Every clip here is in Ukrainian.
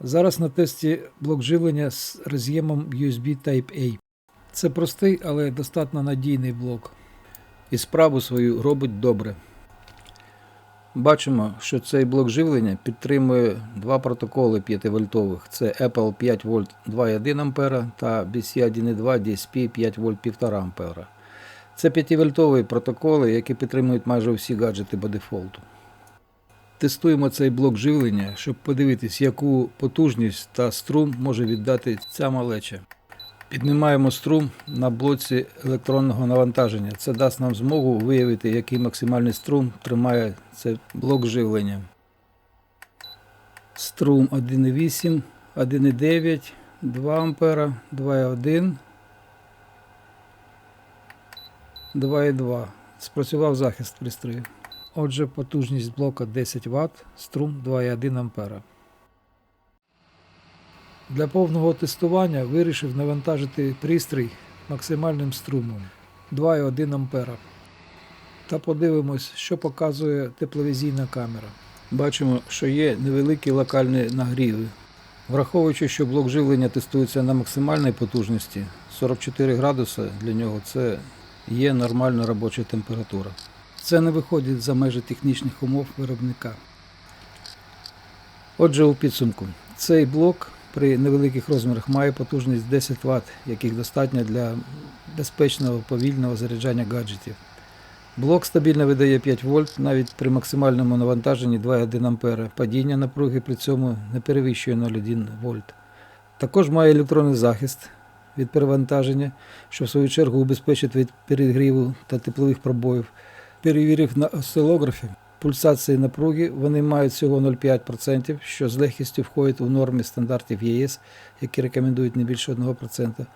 Зараз на тесті блок живлення з роз'ємом USB Type-A. Це простий, але достатньо надійний блок. І справу свою робить добре. Бачимо, що цей блок живлення підтримує два протоколи 5 вольтових. Це Apple 5 вольт 2,1 А та BC 1.2 DSP 5 вольт 1,5 А. Це 5-вольтові протоколи, які підтримують майже всі гаджети по дефолту. Тестуємо цей блок живлення, щоб подивитись, яку потужність та струм може віддати ця малеча. Піднімаємо струм на блоці електронного навантаження. Це дасть нам змогу виявити, який максимальний струм тримає цей блок живлення. Струм 1,8, 1,9, 2 А, 2,1, 2,2. Спрацював захист пристрою. Отже, потужність блока 10 Вт, струм 2,1 А. Для повного тестування вирішив навантажити пристрій максимальним струмом 2,1 А. Та подивимось, що показує тепловізійна камера. Бачимо, що є невеликі локальні нагріви. Враховуючи, що блок живлення тестується на максимальній потужності 44 градуси для нього це є нормальна робоча температура. Це не виходить за межі технічних умов виробника. Отже, у підсумку, цей блок при невеликих розмірах має потужність 10 Вт, яких достатньо для безпечного повільного заряджання гаджетів. Блок стабільно видає 5 вольт навіть при максимальному навантаженні 2,1 А. Падіння напруги при цьому не перевищує 0,1 вольт. Також має електронний захист від перевантаження, що в свою чергу убезпечить від перегріву та теплових пробоїв. Перевірив на осцилографі пульсації напруги, вони мають всього 0,5%, що з легкістю входить у норми стандартів ЄС, які рекомендують не більше 1%.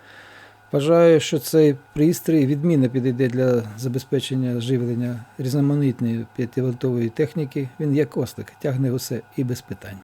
Вважаю, що цей пристрій відмінно підійде для забезпечення живлення різноманітної 5-вольтової техніки. Він як костик, тягне усе і без питань.